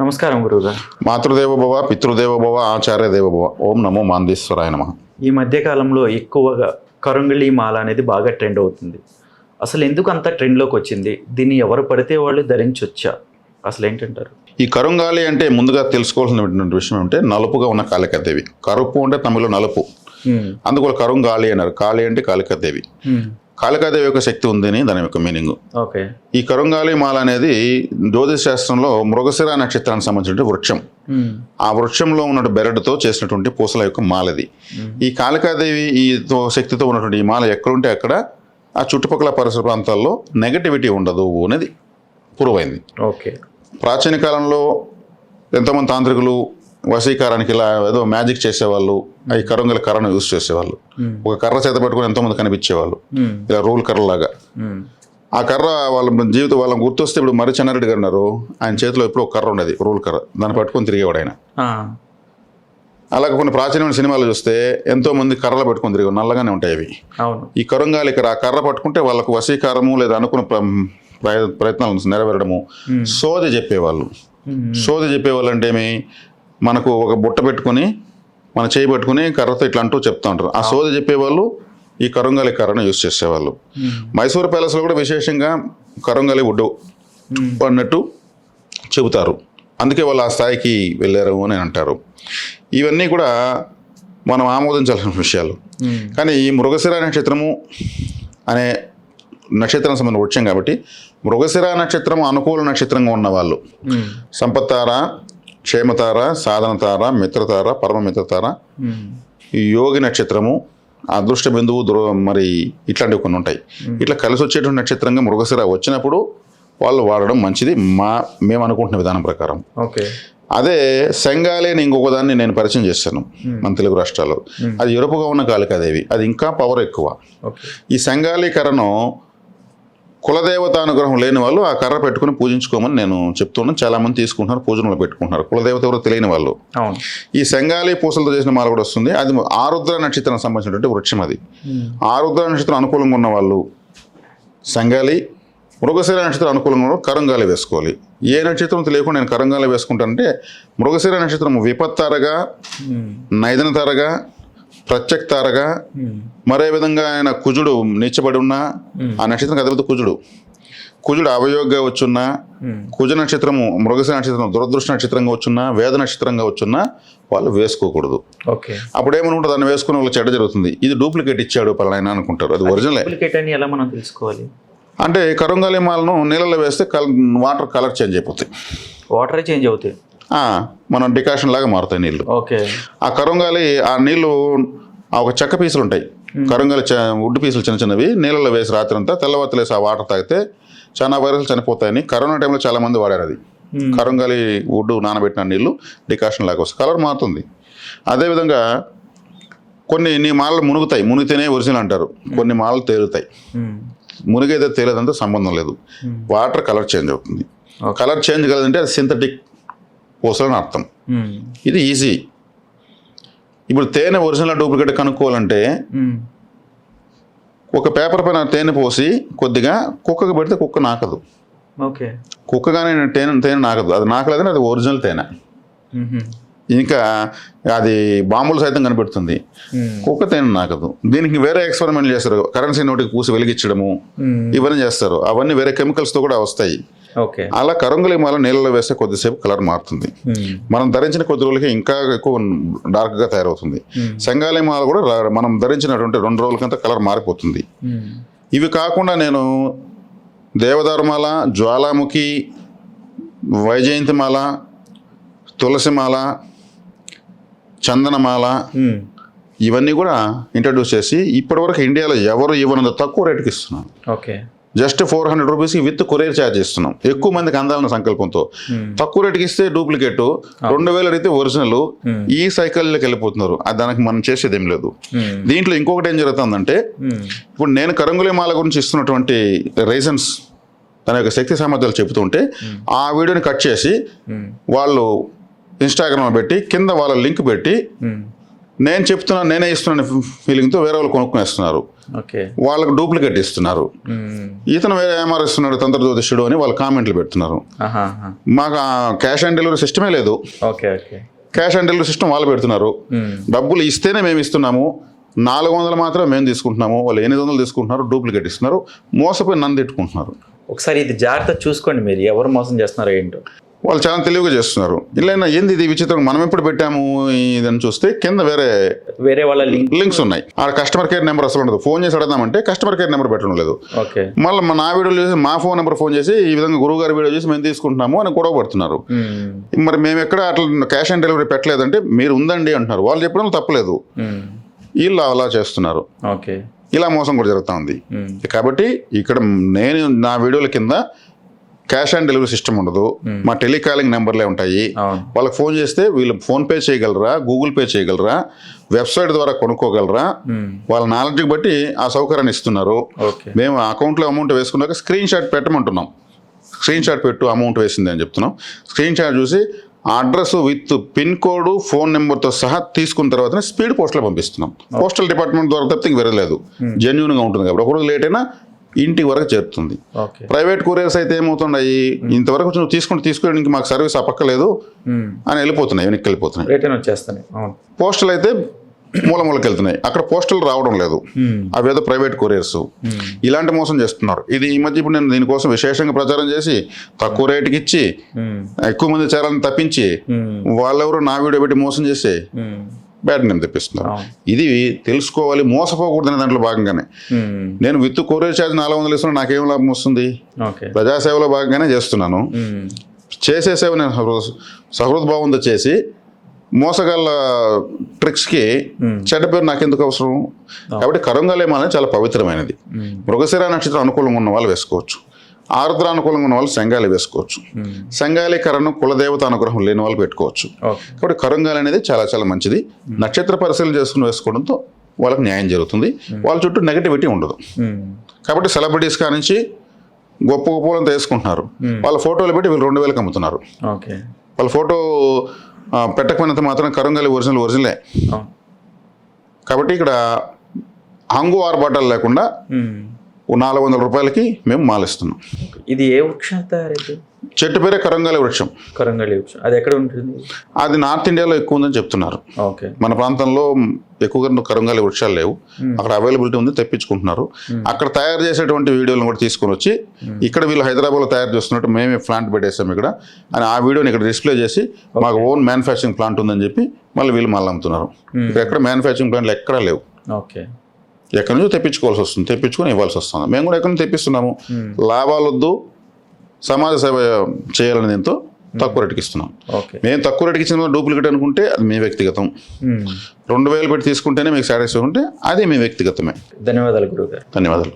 నమస్కారం గురువుగారు. మాతృదేవోభవ పితృదేవోభవ ఆచార్య దేవోభవ. ఓం నమో మాందేశ్వరాయ నమ. ఈ మధ్య కాలంలో ఎక్కువగా కరుంగళి మాల అనేది బాగా ట్రెండ్ అవుతుంది. అసలు ఎందుకు అంత ట్రెండ్లోకి వచ్చింది? దీన్ని ఎవరు పడితే వాళ్ళు ధరించొచ్చా? అసలు ఏంటంటారు? ఈ కరుంగాలి అంటే ముందుగా తెలుసుకోవాల్సినటువంటి విషయం ఏంటంటే నలుపుగా ఉన్న కాళికాదేవి. కరుపు అంటే తమిళ నలుపు. అందుకు కరుంగాలి అన్నారు. కాళి అంటే కాళికాదేవి. కాళికాదేవి యొక్క శక్తి ఉందని దాని యొక్క మీనింగ్. ఓకే. ఈ కరుంగాలి మాల అనేది జ్యోతిష్ శాస్త్రంలో మృగశిర నక్షత్రానికి సంబంధించిన వృక్షం. ఆ వృక్షంలో ఉన్న బెరడుతో చేసినటువంటి పూసల యొక్క మాలది. ఈ కాళికాదేవి ఈ శక్తితో ఉన్నటువంటి ఈ మాల ఎక్కడుంటే అక్కడ ఆ చుట్టుపక్కల పరిసర ప్రాంతాల్లో నెగటివిటీ ఉండదు అనేది ప్రూవ్ అయింది. ఓకే. ప్రాచీన కాలంలో ఎంతోమంది తాంత్రికులు వశీకారానికి ఇలా ఏదో మ్యాజిక్ చేసేవాళ్ళు ఈ కరంగల కర్రను యూజ్ చేసేవాళ్ళు హ్మ్. ఒక కర్ర చేత పట్టుకుని ఎంతోమంది కనిపించేవాళ్ళు హ్మ్. ఇలా రూల్ కర్రలాగా హ్మ్. ఆ కర్ర వాళ్ళ జీవితం వాళ్ళని గుర్తొస్తే ఇప్పుడు మరి చెన్నారెడ్డి గారు ఉన్నారు ఆయన చేతిలో ఎప్పుడో ఒక కర్ర ఉండేది రూల్ కర్ర దాన్ని పట్టుకొని తిరిగేవాడు ఆయన. అలాగే కొన్ని ప్రాచీనమైన సినిమాలు చూస్తే ఎంతో మంది కర్రలు పెట్టుకొని తిరిగి నల్లగానే ఉంటాయి అవి ఈ కరుంగాలి ఇక్కడ ఆ కర్ర పట్టుకుంటే వాళ్ళకు వశీకారము లేదా అనుకున్న ప్ర- ప్రయ- ప్రయత్నాలు నెరవేరడము. సోది చెప్పేవాళ్ళు. సోది చెప్పేవాళ్ళు అంటే ఏమి మనకు ఒక బుట్ట పెట్టుకొని మన చేయి పట్టుకుని కర్రతో ఇట్లా అంటూ చెప్తా ఉంటారు ఆ సోది చెప్పేవాళ్ళు ఈ కరుంగాలి కర్రను యూజ్ చేసేవాళ్ళు హ్మ్. మైసూర్ ప్యాలెస్లో కూడా విశేషంగా కరుంగాలి హ్మ్. అన్నట్టు చెబుతారు అందుకే వాళ్ళు ఆ స్థాయికి వెళ్ళారు అని అంటారు ఇవన్నీ కూడా మనం ఆమోదించాల్సిన విషయాలు హ్మ్. కానీ ఈ మృగశిర నక్షత్రము అనే నక్షత్రం సంబంధించిన వృక్షం కాబట్టి మృగశిర నక్షత్రం అనుకూల నక్షత్రంగా ఉన్నవాళ్ళు. సంపత్తార క్షేమతార సాధనతార మిత్రతార పరమ మిత్రతార హ్మ్. ఈ యోగి నక్షత్రము అదృష్ట బిందువు దుర మరి ఇట్లాంటివి కొన్ని ఉంటాయి. ఇట్లా కలిసి వచ్చేటువంటి నక్షత్రంగా మృగశిర వచ్చినప్పుడు వాళ్ళు వాడడం మంచిది. మా మేము అనుకుంటున్న విధానం ప్రకారం. ఓకే. అదే అని ఇంకొక దాన్ని నేను పరిచయం చేశాను మన తెలుగు రాష్ట్రాల్లో. అది ఎరుపుగా ఉన్న కాళికాదేవి. అది ఇంకా పవర్ ఎక్కువ. ఈ సంగాలి కర్రను కులదేవత అనుగ్రహం లేని వాళ్ళు ఆ కర్ర పెట్టుకుని పూజించుకోమని నేను చెప్తున్నాను. చాలా మంది తీసుకుంటున్నారు పూజనలో పెట్టుకుంటున్నారు. కులదేవత ఎవరో తెలియని వాళ్ళు. ఈ సంగాలి పూసలతో చేసిన మాల కూడా వస్తుంది. అది ఆరుద్ర నక్షత్రం సంబంధించినటువంటి వృక్షం అది. ఆరుద్ర నక్షత్రం అనుకూలంగా ఉన్న వాళ్ళు సంగాలి మృగశిర నక్షత్రం అనుకూలంగా కరంగాలి వేసుకోవాలి. ఏ నక్షత్రం తెలియకుండా నేను కరంగాలి వేసుకుంటానంటే మృగశిర నక్షత్రం విపత్తారగా హ్మ్. నైదన తారగా ప్రత్యక్ తారగా హ్మ్. మరే విధంగా ఆయన కుజుడు నిచ్చబడి ఉన్నా ఆ నక్షత్రం అధిపతి కుజుడు. కుజుడు అవయోగంగా వచ్చున్నా హ్మ్. కుజ నక్షత్రము మృగశిర నక్షత్రం దురదృష్ట నక్షత్రంగా వచ్చున్నా వేద నక్షత్రంగా వచ్చున్నా వాళ్ళు వేసుకోకూడదు. ఓకే అప్పుడు ఏమనుకుంటారు? దాన్ని వేసుకున్న వాళ్ళు చెడ్డ జరుగుతుంది. ఇది డూప్లికేట్ ఇచ్చాడు పలానా అనుకుంటారు. అది ఒరిజినలే. ఎలా మనం తెలుసుకోవాలి? అంటే కరుంగాలి మాలను నీళ్ళలో వేస్తే కల్ వాటర్ కలర్ చేంజ్ అయిపోతాయి. వాటరే చేంజ్ అవుతాయి. మనం డికాషన్ లాగా మారుతాయి నీళ్ళు ఓకే. ఆ కరుంగాలి ఆ నీళ్ళు ఆ ఒక చెక్క పీసులు ఉంటాయి. కరుంగాలి వుడ్ పీసులు చిన్న చిన్నవి నీళ్ళలో వేసి రాత్రి అంతా తెల్లవారు వేసి ఆ వాటర్ తాగితే చాలా వైరస్లు చనిపోతాయని కరోనా టైంలో చాలా మంది వాడారు అది. కరుంగాలి వుడ్ నానబెట్టిన నీళ్ళు డికాషన్ లాగా వస్తుంది కలర్ మారుతుంది. అదేవిధంగా కొన్ని నీ మాలలు మునుగుతాయి. మునిగితేనే ఒరిజినల్ అంటారు. కొన్ని మాలలు తేలుతాయి. హ్మ్. మునిగైతే తేలేదంటే సంబంధం లేదు. వాటర్ కలర్ చేంజ్ అవుతుంది. కలర్ చేంజ్ కలదంటే అది సింథటిక్ పూసలని అర్థం. ఇది ఈజీ. ఇప్పుడు తేనె ఒరిజినల్ డూప్లికేట్ కనుక్కోవాలంటే. ఒక పేపర్ పైన తేనె పోసి కొద్దిగా కుక్కకు పెడితే కుక్క నాకదు. ఓకే. కుక్క కానీ తేనె తేనె నాకదు. అది నాకలేదని అది ఒరిజినల్ తేనె. ఇంకా అది బాంబులు సైతం కనిపెడుతుంది. కుక్క తేనె నాకదు. దీనికి వేరే ఎక్స్పెరిమెంట్ చేస్తారు. కరెన్సీ నోటికి పూసి వెలిగించడము. ఇవన్నీ చేస్తారు. అవన్నీ వేరే కెమికల్స్తో కూడా వస్తాయి. అలా కరంగులి మాల నీళ్ళలో వేస్తే కొద్దిసేపు కలర్ మారుతుంది మ్మ్. మనం ధరించిన కొద్ది రోజులకి ఇంకా ఎక్కువ డార్క్గా తయారవుతుంది మ్మ్. సంగాలి మాల కూడా మనం ధరించినటువంటి రెండు రోజులకంతా కలర్ మారిపోతుంది మ్మ్. ఇవి కాకుండా నేను దేవదారుమాల జ్వాలాముఖి వైజయంతిమాల తులసిమాల చందనమాల. ఇవన్నీ కూడా ఇంట్రడ్యూస్ చేసి ఇప్పటివరకు ఇండియాలో ఎవరు ఇవ్వనంత తక్కువ రేటుకి ఇస్తున్నాం ఓకే జస్ట్ ఫోర్ హండ్రెడ్ రూపీస్కి విత్ కొరియర్ ఛార్జ్ ఇస్తున్నాం ఎక్కువ మందికి అందాలన్న సంకల్పంతో మ్మ్. తక్కువ రేటుకి ఇస్తే డూప్లికేట్ రెండు వేలు అడిగితే ఒరిజినల్ మ్మ్. ఈ సైకిల్లోకి వెళ్ళిపోతున్నారు అది దానికి మనం చేసేది ఏం లేదు మ్మ్. దీంట్లో ఇంకొకటి ఏం జరుగుతుందంటే. ఇప్పుడు నేను కరంగులి మాల గురించి ఇస్తున్నటువంటి రీజన్స్ తన యొక్క శక్తి సామర్థ్యాలు చెబుతుంటే ఆ వీడియోని కట్ చేసి. వాళ్ళు ఇన్స్టాగ్రామ్ పెట్టి కింద వాళ్ళ లింక్ పెట్టి. నేను చెప్తున్నాను నేనే ఇస్తున్నాను ఫీలింగ్తో వేరే వాళ్ళు కొనుక్కునేస్తున్నారు. వాళ్ళకి డూప్లికేట్ ఇస్తున్నారు. ఇతను వేరే ఏమార్ ఇస్తున్నాడు తంత్ర జ్యోతిష్యుడు అని వాళ్ళు కామెంట్లు పెడుతున్నారు. మాకు క్యాష్ ఆన్ డెలివరీ సిస్టమే లేదు. క్యాష్ ఆన్ డెలివరీ సిస్టమ్ వాళ్ళు పెడుతున్నారు. డబ్బులు ఇస్తేనే మేము ఇస్తున్నాము. నాలుగు వందలు మాత్రం మేము తీసుకుంటున్నాము. వాళ్ళు ఎనిమిది వందలు తీసుకుంటున్నారు డూప్లికేట్ ఇస్తున్నారు. మోసపోయి నన్ను తిట్టుకుంటున్నారు. ఒకసారి ఇది జాగ్రత్త చూసుకోండి మీరు. ఎవరు మోసం చేస్తున్నారో ఏంటో. వాళ్ళు చాలా తెలివిగా చేస్తున్నారు. ఇలా ఏంది ఇది విచిత్రం? మనం ఎప్పుడు పెట్టాము ఇదని చూస్తే కింద వేరే వేరే వాళ్ళ లింక్ లింక్స్ ఉన్నాయి. ఆ కస్టమర్ కేర్ నెంబర్ అసలు ఉండదు. ఫోన్ చేసి అడదామంటే కస్టమర్ కేర్ నెంబర్ పెట్టడం లేదు. మళ్ళీ మా నా వీడియోలు చూసి మా ఫోన్ నెంబర్ ఫోన్ చేసి ఈ విధంగా గురువు గారి వీడియో చూసి మేము తీసుకుంటున్నాము అని గొడవ పడుతున్నారు. మరి మేము ఎక్కడ అట్లా క్యాష్ ఆన్ డెలివరీ పెట్టలేదంటే మీరు ఉందండి అంటున్నారు. వాళ్ళు చెప్పడం తప్పలేదు. వీళ్ళు అలా చేస్తున్నారు. ఓకే. ఇలా మోసం కూడా జరుగుతూ ఉంది. కాబట్టి ఇక్కడ నేను నా వీడియోల కింద క్యాష్ ఆన్ డెలివరీ సిస్టమ్ ఉండదు. మా టెలికాలింగ్ నెంబర్లే ఉంటాయి. వాళ్ళకి ఫోన్ చేస్తే వీళ్ళు ఫోన్పే చేయగలరా గూగుల్ పే చేయగలరా వెబ్సైట్ ద్వారా కొనుక్కోగలరా. వాళ్ళ నాలెడ్జ్కి బట్టి ఆ సౌకర్యాన్ని ఇస్తున్నారు. ఓకే. మేము అకౌంట్లో అమౌంట్ వేసుకున్నాక స్క్రీన్ షాట్ పెట్టమంటున్నాం. స్క్రీన్ షాట్ పెట్టు అమౌంట్ వేసింది అని చెప్తున్నాం. స్క్రీన్ షాట్ చూసి address with pin code phone నెంబర్తో సహా తీసుకున్న తర్వాతనే స్పీడ్ పోస్ట్లో పంపిస్తున్నాం. పోస్టల్ డిపార్ట్మెంట్ ద్వారా తప్పితే వేరే లేదు. జెన్యున్గా ఉంటుంది కాబట్టి. ఒకరోజు లేట్ అయినా ఇంటి వరకు చేరుతుంది ప్రైవేట్ కొరియర్స్ అయితే ఏమవుతున్నాయి ఇంతవరకు నువ్వు తీసుకుంటే తీసుకోవడానికి మాకు సర్వీస్ అప్పక్కలేదు. అని వెళ్ళిపోతున్నాయి వెనక్కి వెళ్ళిపోతున్నాయి రిటర్న్ పోస్టల్ అయితే మూల మూలకి వెళ్తున్నాయి అక్కడ పోస్టల్ రావడం లేదు. అవేదో ప్రైవేట్ కొరియర్స్. ఇలాంటి మోసం చేస్తున్నారు ఇది ఈ మధ్య ఇప్పుడు నేను దీనికోసం విశేషంగా ప్రచారం చేసి తక్కువ రేటుకి ఇచ్చి. ఎక్కువ మంది చేరాలని తప్పించి. వాళ్ళెవరు నా వీడియో పెట్టి మోసం చేసి. బ్యాడ్ నేమ్ తెప్పిస్తున్నారు. ఇది తెలుసుకోవాలి మోసపోకూడదనే దాంట్లో భాగంగానే. నేను విత్ కొరియర్ ఛార్జ్ నాలుగు వందలు ఇస్తున్నా నాకేం లాభం వస్తుంది ప్రజాసేవలో భాగంగానే చేస్తున్నాను. చేసే సేవ నేను సహృ- సహృద్భావంతో చేసి మోసగాళ్ళ ట్రిక్స్కి. చెడ్డ పేరు నాకెందుకు అవసరం కాబట్టి కరంగాలేమ అనేది చాలా పవిత్రమైనది. మృగశిర నక్షత్రం అనుకూలంగా ఉన్న వాళ్ళు వేసుకోవచ్చు ఆరుద్ర అనుకూలంగా ఉన్న వాళ్ళు సంగాలి వేసుకోవచ్చు. మ్మ్. సంగాలి కరణం కులదేవత అనుగ్రహం లేని వాళ్ళు పెట్టుకోవచ్చు. కాబట్టి కరంగాలి అనేది చాలా చాలా మంచిది. నక్షత్ర పరిశీలన చేసుకుని వేసుకోవడంతో వాళ్ళకి న్యాయం జరుగుతుంది. వాళ్ళ చుట్టూ నెగటివిటీ ఉండదు. కాబట్టి సెలబ్రిటీస్ కానించి గొప్ప గొప్ప వాళ్ళని తీసుకుంటున్నారు వాళ్ళ ఫోటోలు పెట్టి వీళ్ళు రెండు వేలకు అమ్ముతున్నారు. ఓకే వాళ్ళ ఫోటో పెట్టకపోయినంత మాత్రం కరంగాలి ఒరిజినల్ ఒరిజినలే. అవును కాబట్టి ఇక్కడ హంగు ఆర్భాటాలు లేకుండా నాలుగు వందల రూపాయలకి మేము మాలిస్తున్నాం. ఇది ఏ వృక్షం చెట్టు పేరే కరంగాలి వృక్షం. కరంగళి వృక్షం. అది ఎక్కడ ఉంటుంది? అది నార్త్ ఇండియాలో ఎక్కువ ఉందని చెప్తున్నారు. ఓకే. మన ప్రాంతంలో ఎక్కువగా కరంగాలి వృక్షాలు లేవు. అక్కడ అవైలబిలిటీ ఉంది తెప్పించుకుంటున్నారు. అక్కడ తయారు చేసేటువంటి వీడియోలను కూడా తీసుకొని వచ్చి ఇక్కడ వీళ్ళు హైదరాబాద్లో తయారు చేస్తున్నట్టు మేమే ప్లాంట్ పెట్టేసాం ఇక్కడ. అని ఆ వీడియోని ఇక్కడ డిస్ప్లే చేసి మాకు ఓన్ మ్యానుఫ్యాక్చరింగ్ ప్లాంట్ ఉందని చెప్పి మళ్ళీ వీళ్ళు మళ్ళీ అమ్ముతున్నారు. ఇక్కడ ఎక్కడ మ్యానుఫ్యాక్చరింగ్ ప్లాంట్లు ఎక్కడా లేవు. ఓకే. ఎక్కడి నుంచో తెప్పించుకోవాల్సి వస్తుంది. తెప్పించుకొని ఇవ్వాల్సి వస్తుంది. మేము కూడా ఎక్కడి నుంచి తెప్పిస్తున్నాము. లాభాలు వద్దు. సమాజ సేవ చేయాలని దీంతో తక్కువ రేటుకి ఇస్తున్నాం. ఓకే. మేము తక్కువ రేటుకి ఇచ్చిన డూప్లికేట్ అనుకుంటే అది మీ వ్యక్తిగతం. రెండు వేలు పెట్టి తీసుకుంటేనే మీకు సాటిస్ఫై ఉంటే అది మీ వ్యక్తిగతమే. ధన్యవాదాలు గురువు గారు ధన్యవాదాలు.